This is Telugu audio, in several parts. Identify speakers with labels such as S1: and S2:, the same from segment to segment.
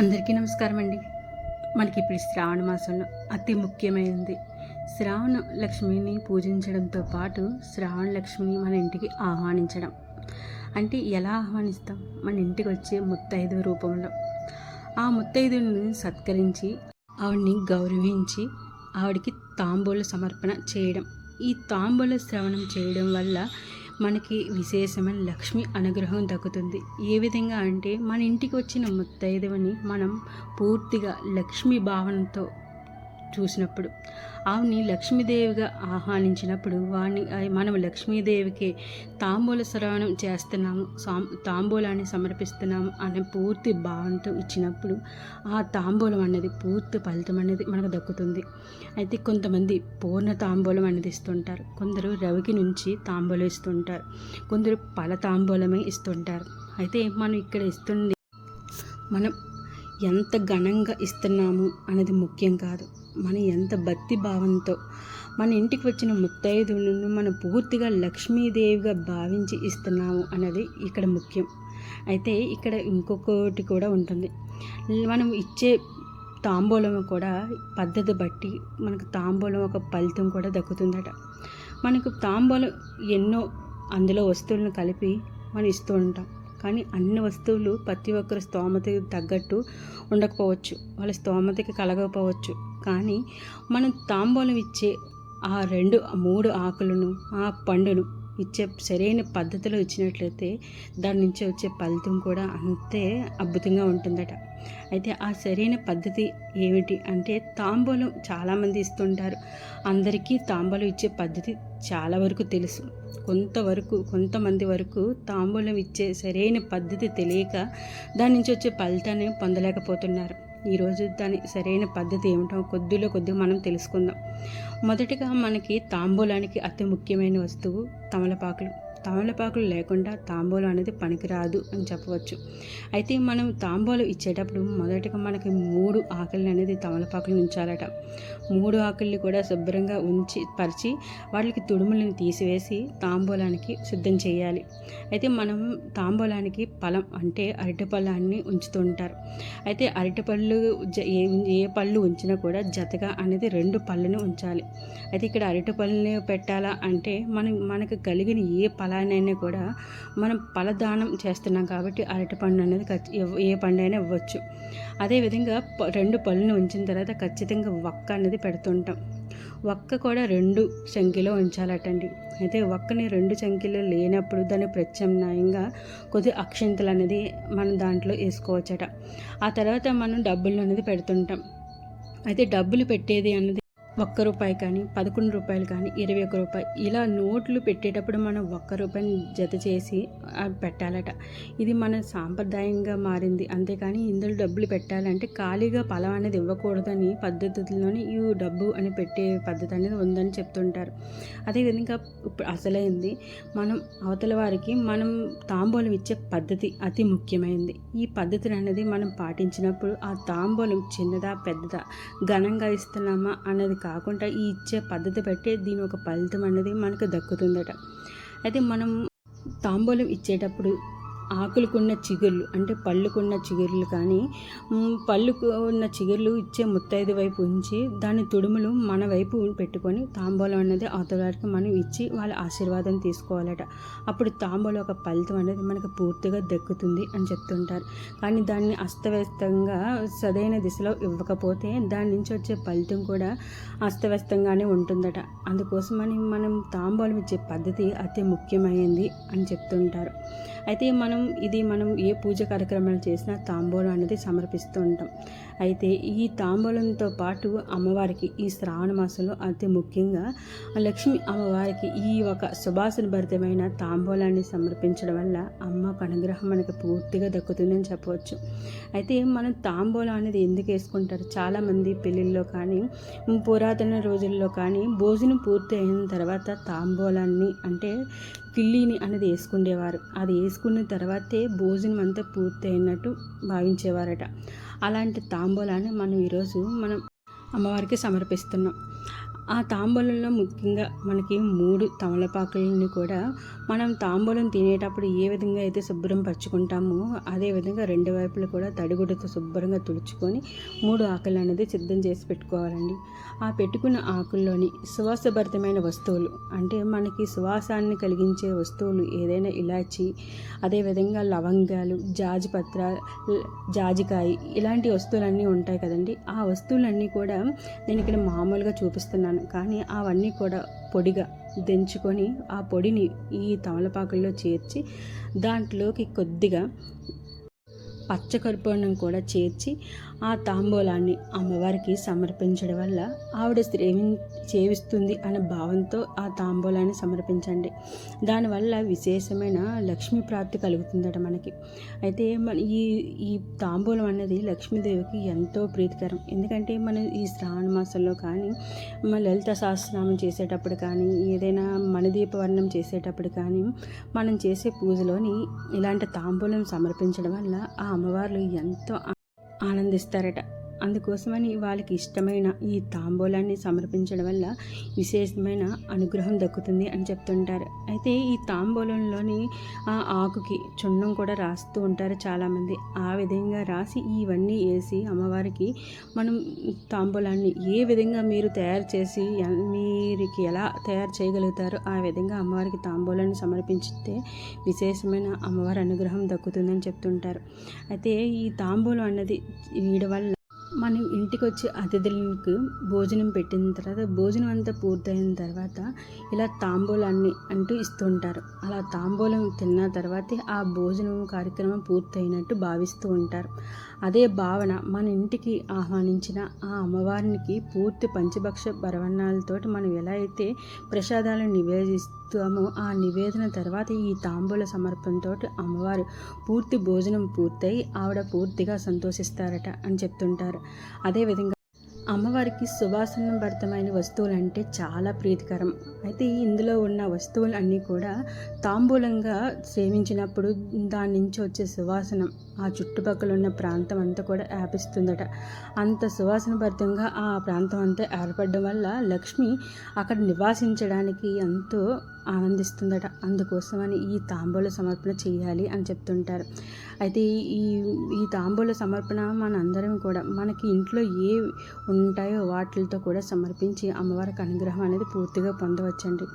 S1: అందరికీ నమస్కారం అండి మనకి ఇప్పుడు శ్రావణ మాసంలో అతి ముఖ్యమైనది. శ్రావణ లక్ష్మిని పూజించడంతో పాటు శ్రావణ లక్ష్మిని మన ఇంటికి ఆహ్వానించడం. అంటే ఎలా ఆహ్వానిస్తాం? మన ఇంటికి వచ్చే ముత్తైదు రూపంలో. ఆ ముత్తైదుని సత్కరించి ఆవిడ్ని గౌరవించి ఆవిడికి తాంబూల సమర్పణ చేయడం. ఈ తాంబూల శ్రవణం చేయడం వల్ల మనకి విశేషమైన లక్ష్మి అనుగ్రహం దక్కుతుంది. ఏ విధంగా అంటే మన ఇంటికి వచ్చిన ముత్తైదవని మనం పూర్తిగా లక్ష్మీ భావనతో చూసినప్పుడు. ఆవిని లక్ష్మీదేవిగా ఆహ్వానించినప్పుడు వాణ్ణి మనం లక్ష్మీదేవికి తాంబూల శ్రవణం చేస్తున్నాము తాంబూలాన్ని సమర్పిస్తున్నాము అనే పూర్తి భావంతో ఇచ్చినప్పుడు ఆ తాంబూలం అనేది పూర్తి ఫలితం అనేది మనకు దక్కుతుంది. అయితే కొంతమంది పూర్ణ తాంబూలం అనేది ఇస్తుంటారు. కొందరు రవికి నుంచి తాంబూలం ఇస్తుంటారు. కొందరు పల తాంబూలమే ఇస్తుంటారు. అయితే మనం ఇక్కడ ఇస్తుంది మనం ఎంత ఘనంగా ఇస్తున్నాము అనేది ముఖ్యం కాదు. మనం ఎంత భక్తి భావంతో మన ఇంటికి వచ్చిన ముత్తైదులను మనం పూర్తిగా లక్ష్మీదేవిగా భావించి ఇస్తున్నాము అన్నది ఇక్కడ ముఖ్యం. అయితే ఇక్కడ ఇంకొకటి కూడా ఉంటుంది. మనం ఇచ్చే తాంబూలం కూడా పద్ధతి బట్టి మనకు తాంబూలం ఒక ఫలితం కూడా దక్కుతుందట. మనకు తాంబూలం ఎన్నో అందులో వస్తువులను కలిపి మనం ఇస్తూ ఉంటాం. కానీ అన్ని వస్తువులు ప్రతి ఒక్కరి స్తోమతకి తగ్గట్టు ఉండకపోవచ్చు. వాళ్ళ స్తోమతకి కలగకపోవచ్చు. కానీ మనం తాంబూలం ఇచ్చే ఆ రెండు మూడు ఆకులను ఆ పండును ఇచ్చే సరైన పద్ధతిలో ఇచ్చినట్లయితే దాని నుంచి వచ్చే ఫలితం కూడా అంతే అద్భుతంగా ఉంటుందట. అయితే ఆ సరైన పద్ధతి ఏమిటి అంటే తాంబూలం చాలామంది ఇస్తుంటారు. అందరికీ తాంబూలం ఇచ్చే పద్ధతి చాలా వరకు తెలుసు. కొంతవరకు కొంతమంది వరకు తాంబూలం ఇచ్చే సరైన పద్ధతి తెలియక దాని నుంచి వచ్చే ఫలితాన్ని పొందలేకపోతున్నారు. ఈరోజు దాని సరైన పద్ధతి ఏమిటో కొద్దిలో కొద్దిగా మనం తెలుసుకుందాం. మొదటిగా మనకి తాంబూలానికి అతి ముఖ్యమైన వస్తువు తమలపాకులు. తమలపాకులు లేకుండా తాంబూలం అనేది పనికిరాదు అని చెప్పవచ్చు. అయితే మనం తాంబూలం ఇచ్చేటప్పుడు మొదటగా మనకి మూడు ఆకులు అనేది తమలపాకులు ఉంచాలట. మూడు ఆకుల్ని కూడా శుభ్రంగా ఉంచి పరిచి వాళ్ళకి తుడుములను తీసివేసి తాంబూలానికి సిద్ధం చేయాలి. అయితే మనం తాంబూలానికి ఫలం అంటే అరటి అరటిపళ్ళాన్ని ఉంచుతుంటారు. అయితే అరటిపళ్ళు ఏ ఏ పళ్ళు ఉంచినా కూడా జతగా అనేది రెండు పళ్ళని ఉంచాలి. అయితే ఇక్కడ అరటి పళ్ళని పెట్టాలా అంటే మనం మనకు కలిగిన ఏ అలానే కూడా మనం ఫలదానం చేస్తున్నాం కాబట్టి అరటిపండు అనేది ఏ పండు అయినా ఇవ్వచ్చు అదేవిధంగా రెండు పళ్ళను ఉంచిన తర్వాత ఖచ్చితంగా వక్క అనేది పెడుతుంటాం. వక్క కూడా రెండు సంఖ్యలో ఉంచాలటండి. అయితే వక్కని రెండు సంఖ్యలో లేనప్పుడు దాని ప్రత్యామ్నాయంగా కొద్ది అక్షంతలు అనేది మనం దాంట్లో వేసుకోవచ్చట. ఆ తర్వాత మనం డబ్బులు అనేది పెడుతుంటాం. అయితే డబ్బులు పెట్టేది అన్నది ఒక్క రూపాయి కానీ పదకొండు రూపాయలు కానీ ఇరవై ఒక్క రూపాయి ఇలా నోట్లు పెట్టేటప్పుడు మనం ఒక్క రూపాయిని జత చేసి పెట్టాలట. ఇది మన సాంప్రదాయంగా మారింది. అంతేకాని ఇందులో డబ్బులు పెట్టాలంటే ఖాళీగా ఫలం అనేది ఇవ్వకూడదని పద్ధతుల్లోని ఈ డబ్బు అని పెట్టే పద్ధతి అనేది ఉందని చెప్తుంటారు. అదేవిధంగా ఇప్పుడు అసలైంది మనం అవతల వారికి మనం తాంబూలం ఇచ్చే పద్ధతి అతి ముఖ్యమైనది ఈ పద్ధతిని అనేది మనం పాటించినప్పుడు ఆ తాంబూలం చిన్నదా పెద్దదా ఘనంగా ఇస్తున్నామా అనేది కాకుండా ఈ ఇచ్చే పద్ధతి పెట్టే దీని ఒక ఫలితం అనేది మనకు దక్కుతుందట. అయితే మనం తాంబూలం ఇచ్చేటప్పుడు ఆకులకున్న చిగుర్లు అంటే పళ్ళుకున్న చిగుర్లు కానీ పళ్ళుకు ఉన్న చిగుర్లు ఇచ్చే ముత్తైదు వైపు ఉంచి దాని తుడుములు మన వైపు పెట్టుకొని తాంబూలం అనేది అవతలవారికి మనం ఇచ్చి వాళ్ళ ఆశీర్వాదం తీసుకోవాలట. అప్పుడు తాంబూలం ఒక ఫలితం అనేది మనకు పూర్తిగా దక్కుతుంది అని చెప్తుంటారు. కానీ దాన్ని అస్తవ్యస్తంగా సరైన దిశలో ఇవ్వకపోతే దాని నుంచి వచ్చే ఫలితం కూడా అస్తవ్యస్తంగానే ఉంటుందట. అందుకోసమని మనం తాంబూలం ఇచ్చే పద్ధతి అతి ముఖ్యమైనది అని చెప్తుంటారు. అయితే మనం ఇది మనం ఏ పూజ కార్యక్రమాలు చేసినా తాంబూలం అనేది సమర్పిస్తూ ఉంటాం. అయితే ఈ తాంబూలంతో పాటు అమ్మవారికి ఈ శ్రావణ మాసంలో అతి ముఖ్యంగా లక్ష్మి అమ్మవారికి ఈ ఒక సుభాసన భరితమైన తాంబూలాన్ని సమర్పించడం వల్ల అమ్మకు అనుగ్రహం మనకు పూర్తిగా దక్కుతుందని చెప్పవచ్చు. అయితే మనం తాంబూలం అనేది ఎందుకు వేసుకుంటారు? చాలామంది పెళ్ళిళ్ళలో కానీ పురాతన రోజుల్లో కానీ భోజనం పూర్తి అయిన తర్వాత తాంబూలాన్ని అంటే కిల్లీని అనేది వేసుకుండేవారు. అది వేసుకున్న తర్వాతే భోజనం అంతా పూర్తయినట్టు భావించేవారట. అలాంటి తాంబూలాన్ని మనం ఈరోజు మనం అమ్మవారికి సమర్పిస్తున్నాం. ఆ తాంబూలంలో ముఖ్యంగా మనకి మూడు తమలపాకులని కూడా మనం తాంబూలం తినేటప్పుడు ఏ విధంగా అయితే శుభ్రం పరుచుకుంటామో అదే విధంగా రెండు వైపులు కూడా తడిగుడ్డతో శుభ్రంగా తుడుచుకొని మూడు ఆకులు అనేది సిద్ధం చేసి పెట్టుకోవాలండి. ఆ పెట్టుకున్న ఆకుల్లోని సువాసభరితమైన వస్తువులు అంటే మనకి సువాసాన్ని కలిగించే వస్తువులు ఏదైనా ఇలాచి అదేవిధంగా లవంగాలు జాజిపత్ర జాజికాయ ఇలాంటి వస్తువులన్నీ ఉంటాయి కదండి. ఆ వస్తువులన్నీ కూడా నేను ఇక్కడ మామూలుగా చూపిస్తున్నాను. కానీ అవన్నీ కూడా పొడిగా దంచుకొని ఆ పొడిని ఈ తమలపాకుల్లో చేర్చి దాంట్లోకి కొద్దిగా పచ్చకర్పూరం కూడా చేర్చి ఆ తాంబూలాన్ని అమ్మవారికి సమర్పించడం వల్ల ఆవిడ సేవి సేవిస్తుంది అనే భావంతో ఆ తాంబూలాన్ని సమర్పించండి. దానివల్ల విశేషమైన లక్ష్మీ ప్రాప్తి కలుగుతుందట మనకి. అయితే మన ఈ ఈ తాంబూలం అనేది లక్ష్మీదేవికి ఎంతో ప్రీతికరం. ఎందుకంటే మనం ఈ శ్రావణ మాసంలో కానీ మన లలిత సహస్రనామం చేసేటప్పుడు కానీ ఏదైనా మణిదీపవర్ణం చేసేటప్పుడు కానీ మనం చేసే పూజలోని ఇలాంటి తాంబూలం సమర్పించడం వల్ల ఆ అమ్మవార్లు ఎంతో ఆనందిస్తారట. అందుకోసమని వాళ్ళకి ఇష్టమైన ఈ తాంబూలాన్ని సమర్పించడం వల్ల విశేషమైన అనుగ్రహం దక్కుతుంది అని చెప్తుంటారు. అయితే ఈ తాంబూలంలోని ఆ ఆకుకి చున్నం కూడా రాస్తూ ఉంటారు చాలామంది. ఆ విధంగా రాసి ఇవన్నీ వేసి అమ్మవారికి మనం తాంబూలాన్ని ఏ విధంగా మీరు తయారు చేసి మీరికి ఎలా తయారు చేయగలుగుతారో ఆ విధంగా అమ్మవారికి తాంబూలాన్ని సమర్పించితే విశేషమైన అమ్మవారి అనుగ్రహం దక్కుతుందని చెప్తుంటారు. అయితే ఈ తాంబూలం అన్నది వీడి వల్ల మనం ఇంటికి వచ్చే అతిథులకు భోజనం పెట్టిన తర్వాత భోజనం అంతా పూర్తయిన తర్వాత ఇలా తాంబూలాన్ని అంటూ ఇస్తుంటారు. అలా తాంబూలం తిన్న తర్వాతే ఆ భోజనం కార్యక్రమం పూర్తయినట్టు భావిస్తూ ఉంటారు. అదే భావన మన ఇంటికి ఆహ్వానించిన ఆ అమ్మవారికి పూర్తి పంచభక్ష పరవన్నాలతోటి మనం ఎలా అయితే ప్రసాదాలను నివేదిస్తామో ఆ నివేదన తర్వాత ఈ తాంబూల సమర్పణతో అమ్మవారు పూర్తి భోజనం పూర్తయి ఆవిడ పూర్తిగా సంతోషిస్తారట అని చెప్తుంటారు. అదేవిధంగా అమ్మవారికి సువాసన భరితమైన వస్తువులు అంటే చాలా ప్రీతికరం. అయితే ఇందులో ఉన్న వస్తువులు అన్నీ కూడా తాంబూలంగా సేవించినప్పుడు దాని నుంచి వచ్చే సువాసన ఆ చుట్టుపక్కల ఉన్న ప్రాంతం అంతా కూడా వ్యాపిస్తుందట. అంత సువాసన భరితంగా ఆ ప్రాంతం అంతా ఏర్పడడం వల్ల లక్ష్మి అక్కడ నివాసించడానికి ఎంతో ఆనందిస్తుందట. అందుకోసమని ఈ తాంబూల సమర్పణ చేయాలి అని చెప్తుంటారు. అయితే ఈ ఈ తాంబూల సమర్పణ మనందరం కూడా మనకి ఇంట్లో ఏ ఉంటాయో వాటితో కూడా సమర్పించి అమ్మవారికి అనుగ్రహం అనేది పూర్తిగా పొందవచ్చండి.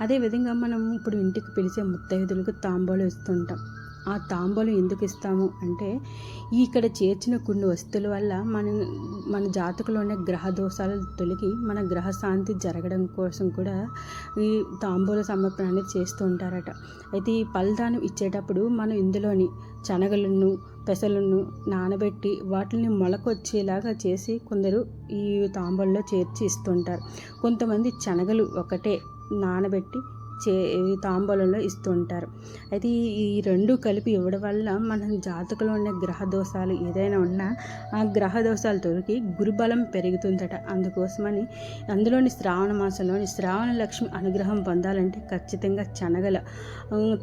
S1: అదేవిధంగా మనం ఇప్పుడు ఇంటికి పిలిచే ముత్తైదులకు తాంబూలు ఇస్తుంటాం. ఆ తాంబూలం ఎందుకు ఇస్తాము అంటే ఇక్కడ చేర్చిన కొన్ని వస్తువుల వల్ల మన మన జాతకంలో ఉన్న గ్రహ దోషాలు తొలగి మన గ్రహ శాంతి జరగడం కోసం కూడా ఈ తాంబూల సమర్పణ అనేది చేస్తూ ఉంటారట. అయితే ఈ పలదానం ఇచ్చేటప్పుడు మనం ఇందులోని శనగలను పెసలను నానబెట్టి వాటిని మొలకొచ్చేలాగా చేసి కొందరు ఈ తాంబూలలో చేర్చి ఇస్తుంటారు కొంతమంది శనగలు ఒకటే నానబెట్టి చే తాంబూలంలో ఇస్తుంటారు. అయితే ఈ- రెండు కలిపి ఇవ్వడం వల్ల మన జాతకలో ఉన్న గ్రహ దోషాలు ఏదైనా ఉన్నా ఆ గ్రహ దోషాలు తొలగి గురుబలం పెరుగుతుందట. అందుకోసమని అందులోని శ్రావణ మాసంలోని శ్రావణ లక్ష్మి అనుగ్రహం పొందాలంటే ఖచ్చితంగా శనగల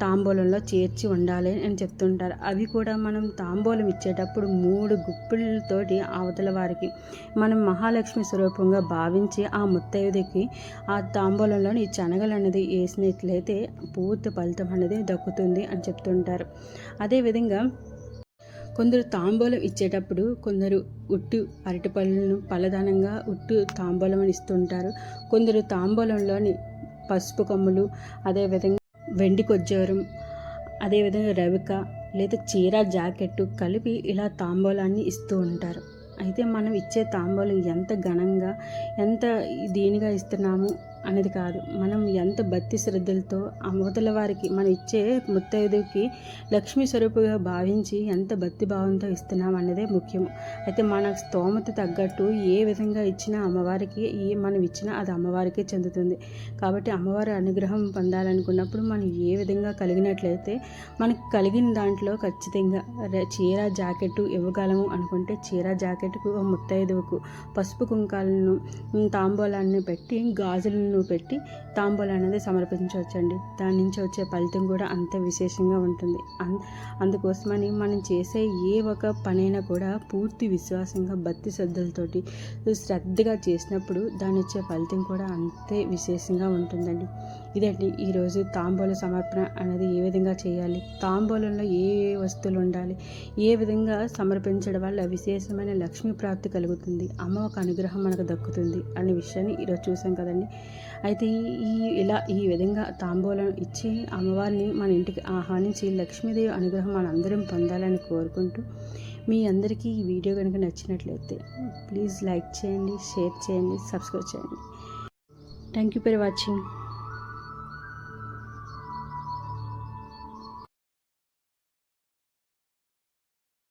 S1: తాంబూలంలో చేర్చి ఉండాలి అని చెప్తుంటారు. అవి కూడా మనం తాంబూలం ఇచ్చేటప్పుడు మూడు గుప్పిళ్ళతోటి అవతల వారికి మనం మహాలక్ష్మి స్వరూపంగా భావించి ఆ ముత్తైదుకి ఆ తాంబూలంలోని ఈ శనగలు అనేది చేసినట్లయితే పూర్తి ఫలితం అనేది దక్కుతుంది అని చెప్తుంటారు. అదేవిధంగా కొందరు తాంబూలం ఇచ్చేటప్పుడు కొందరు ఉట్టు అరటిపళ్ళను పలదానంగా ఉట్టు తాంబూలం అని ఇస్తుంటారు. కొందరు తాంబూలంలోని పసుపు కొమ్ములు అదేవిధంగా వెండి కొజ్జోరం అదేవిధంగా రవిక లేదా చీర జాకెట్టు కలిపి ఇలా తాంబూలాన్ని ఇస్తూ ఉంటారు. అయితే మనం ఇచ్చే తాంబూలం ఎంత ఘనంగా ఎంత దీనిగా ఇస్తున్నాము అనేది కాదు. మనం ఎంత భక్తి శ్రద్ధలతో అవతల వారికి మనం ఇచ్చే ముత్తైదుకి లక్ష్మీ స్వరూపుగా భావించి ఎంత భక్తి భావంతో ఇస్తున్నాం అన్నదే ముఖ్యం అయితే మన స్తోమత తగ్గట్టు ఏ విధంగా ఇచ్చినా అమ్మవారికి ఏ మనం ఇచ్చినా అది అమ్మవారికే చెందుతుంది. కాబట్టి అమ్మవారి అనుగ్రహం పొందాలనుకున్నప్పుడు మనం ఏ విధంగా కలిగినట్లయితే మనకు కలిగిన దాంట్లో ఖచ్చితంగా చీర జాకెట్ ఇవ్వగలము అనుకుంటే చీర జాకెట్కు ముత్తైదువుకు పసుపు కుంకాలను తాంబూలాన్ని పెట్టి గాజులను వస్తువులను పెట్టి తాంబూలం అనేది సమర్పించవచ్చండి. దాని నుంచి వచ్చే ఫలితం కూడా అంత విశేషంగా ఉంటుంది. అన్ అందుకోసమని మనం చేసే ఏ ఒక పనైనా కూడా పూర్తి విశ్వాసంగా భక్తి శ్రద్ధలతోటి శ్రద్ధగా చేసినప్పుడు దాని వచ్చే ఫలితం కూడా అంతే విశేషంగా ఉంటుందండి. ఇదండి ఈరోజు తాంబూల సమర్పణ అనేది ఏ విధంగా చేయాలి? తాంబూలంలో ఏ ఏ వస్తువులు ఉండాలి? ఏ విధంగా సమర్పించడం వల్ల విశేషమైన లక్ష్మీ ప్రాప్తి కలుగుతుంది? అమ్మ ఒక అనుగ్రహం మనకు దక్కుతుంది అనే విషయాన్ని ఈరోజు చూసాం కదండి. అయితే ఈ- ఇలా ఈ విధంగా తాంబూలం ఇచ్చి అమ్మవారిని మన ఇంటికి ఆహ్వానించి లక్ష్మీదేవి అనుగ్రహం మనందరం పొందాలని కోరుకుంటూ మీ అందరికీ ఈ వీడియో కనుక నచ్చినట్లయితే ప్లీజ్ లైక్ చేయండి షేర్ చేయండి సబ్స్క్రైబ్ చేయండి. Thank you for watching